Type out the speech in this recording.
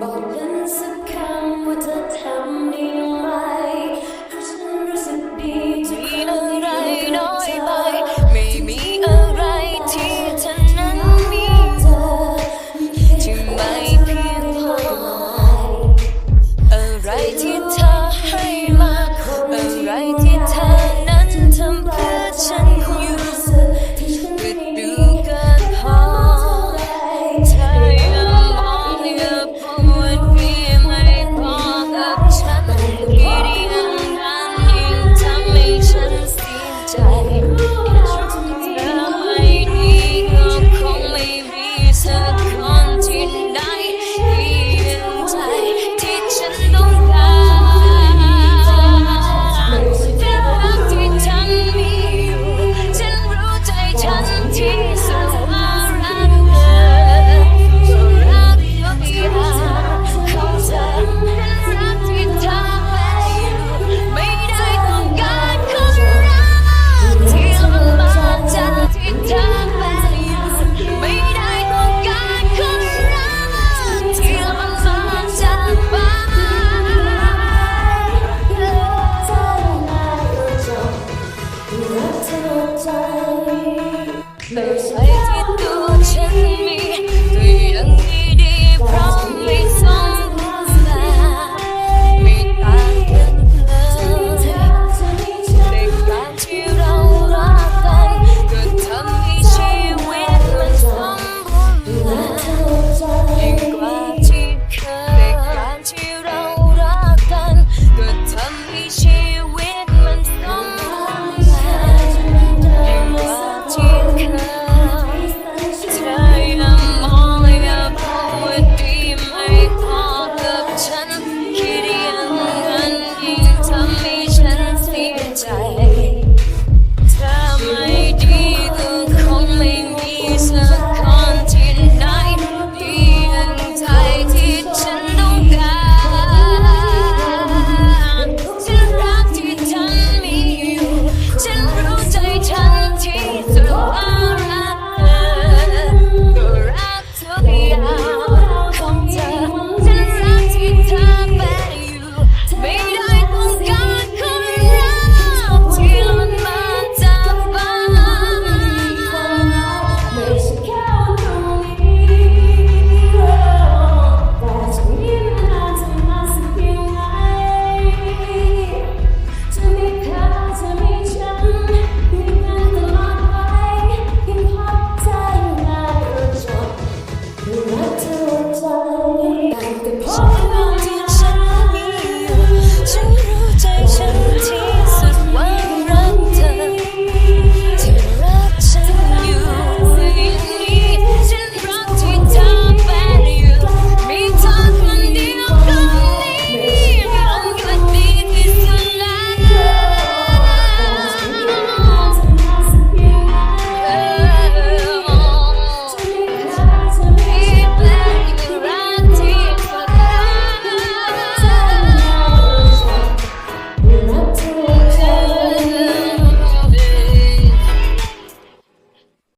บอกฉันสักคำว่าเธอทำได้ไหมเพราะฉันรู้สึกดีจะมีอะไรน้อยไป ไม่มีอะไรที่เธอนั้นมีที่ไม่ time.